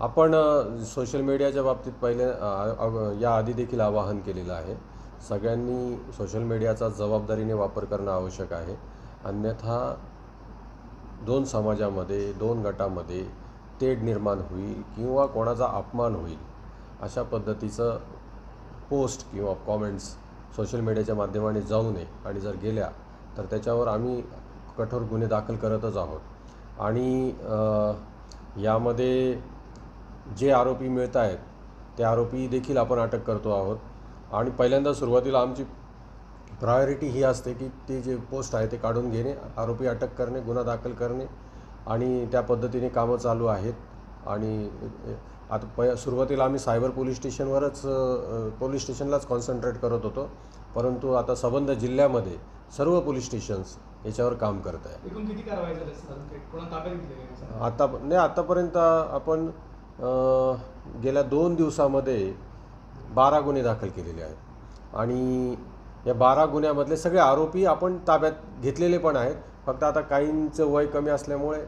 आपण सोशल मीडियाच्या बाबतीत पहिले या आधी देखील आवाहन केलेलं आहे. सगळ्यांनी सोशल मीडियाचा जबाबदारीने वापर करणं आवश्यक आहे. अन्यथा दोन समाजामध्ये दोन गटामध्ये तेढ निर्माण होईल किंवा कोणाचा अपमान होईल अशा पद्धतीचं पोस्ट किंवा कॉमेंट्स सोशल मीडियाच्या माध्यमाने जाऊ नये. आणि जर गेल्या तर त्याच्यावर आम्ही कठोर गुन्हे दाखल करतच आहोत. आणि यामध्ये जे आरोपी मिळत आहेत ते आरोपी देखील आपण अटक करतो आहोत. आणि पहिल्यांदा सुरुवातीला आमची प्रायोरिटी ही असते की ते जे पोस्ट आहे ते काढून घेणे आरोपी अटक करणे गुन्हा दाखल करणे आणि त्या पद्धतीने कामं चालू आहेत. आणि आता प सुरुवातीला आम्ही सायबर पोलीस स्टेशनवरच पोलीस स्टेशनलाच कॉन्सन्ट्रेट करत होतो. परंतु आता संबंध जिल्ह्यामध्ये सर्व पोलीस स्टेशन्स याच्यावर काम करत आहे? आता नाही आतापर्यंत आपण गेल्या दोन दिवसामध्ये बारा गुन्हे दाखल केलेले आहेत. आणि या बारा गुन्ह्यामधले सगळे आरोपी आपण ताब्यात घेतलेले पण आहेत. फक्त आता काहींचं वय कमी असल्यामुळे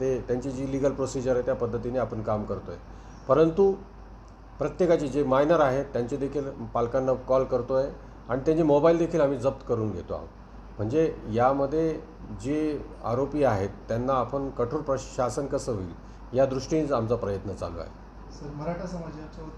ते त्यांची जी लिगल प्रोसिजर आहे त्या पद्धतीने आपण काम करतो आहे परंतु प्रत्येकाचे जे मायनर आहेत त्यांचे देखील पालकांना कॉल करतो आहे आणि त्यांचे मोबाईल देखील आम्ही जप्त करून घेतो आहोत. म्हणजे यामध्ये जे आरोपी आहेत त्यांना आपण कठोर प्रशासन कसं होईल या दृष्टीनेच आमचा प्रयत्न चालू आहे. सर मराठा समाजाच्या